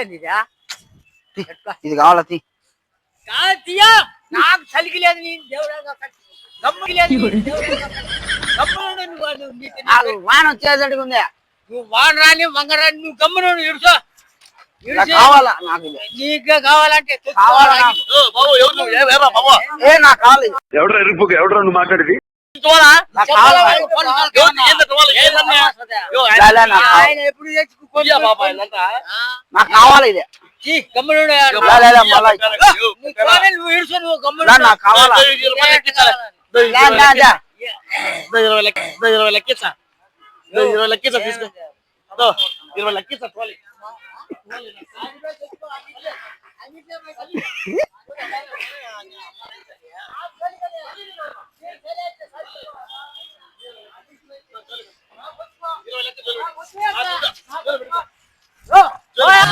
ఇదేంది ఇదా? కావాలా తీ. తీయా నాకు చలికి లేదు నీ దేవుడా గమ్ముకి లేదు నీకు- నాకు వాన వచ్చేసరికి ఉంది నువ్వు వాన్ రాని వంగ రాని నువ్వు గమ్మును ఇడుచో కావాలా? నాకు కావాలంటే. కావాలా? నాకు? ఎవడ్రా ఎరుపుకు ఎవడ్రా నువ్వు మాట్లాడేది? నాకు కావాలా ఇది నాకు కావాలా ఇరవై రూపాయలు లెక్కించాలి. ఇదో లే, ఇరవై లే, లే. ఇదో ఇరవై లెక్క- ఇదో ఇరవై లెక్కించా. ఇదో ఇరవై లెక్కించా తీసుకో. ఇదో ఇరవై లెక్కించా ట్రోలీ. ఇరవై లెక్క ట్రోలీ.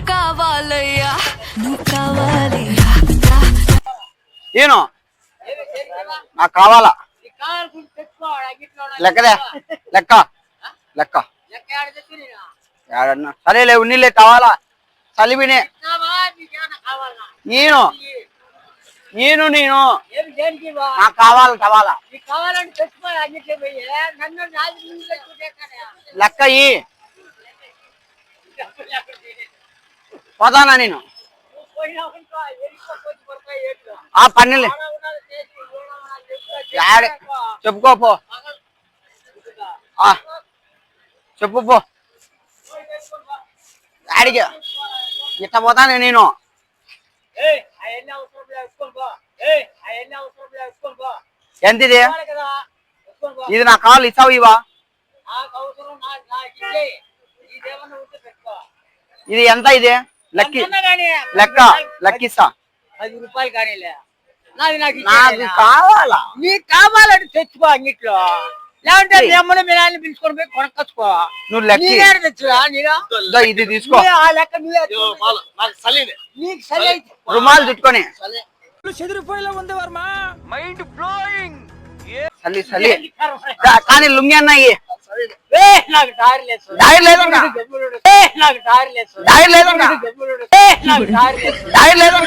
నాకు కావాలి నేను నాకు కావాలా? లెక్కదే. లెక్క. లెక్క. ఎవడన్నా సరే లేవు నీళ్ళే కావాలా? చలివినే నేను. నేను నేను. నాకు కావాలి కావాలా? లెక్క పోతానా నేను? ఆ పన్నెలే చెప్పుకోపో చెప్పుపో చేసి, ఈడ ఉన్నది చెప్తా, యాడే చెప్తా. చెప్పుకో పో. ఆ, చెప్పు పో. యాడికి ఇట్ట పోతానే నేను. ఎంత ఇది. ఇది నాకు కావాలి ఇస్తావు ఇవా. ఇది ఎంత ఇది? లెక్కి. కానీ, లెక్క లెక్కిస్తా. పది రూపాయలు నాది నాకు. కావాలా? నీకు కావాలంటే తెచ్చుకో అన్నిట్లో లేదంటే మీ అమ్మని మీ నాయన పిలుచుకొని పోయి కొనకొచ్చుకో నువ్వు లెక్కి. తెచ్చురా నీగా ఇదో తీసుకో. ఆ లెక్క. నాకు చలిదే. నీకు సరి అయితే. రుమాలు చుట్టుకొని. చలి. చలి చలి కా- కానీ లుంగి అన్నాయి నాకు దారి లేదు దారి ఏ నాకు దారి లేదు దారి ఏ నాకు దారి లేదు దారి లేదా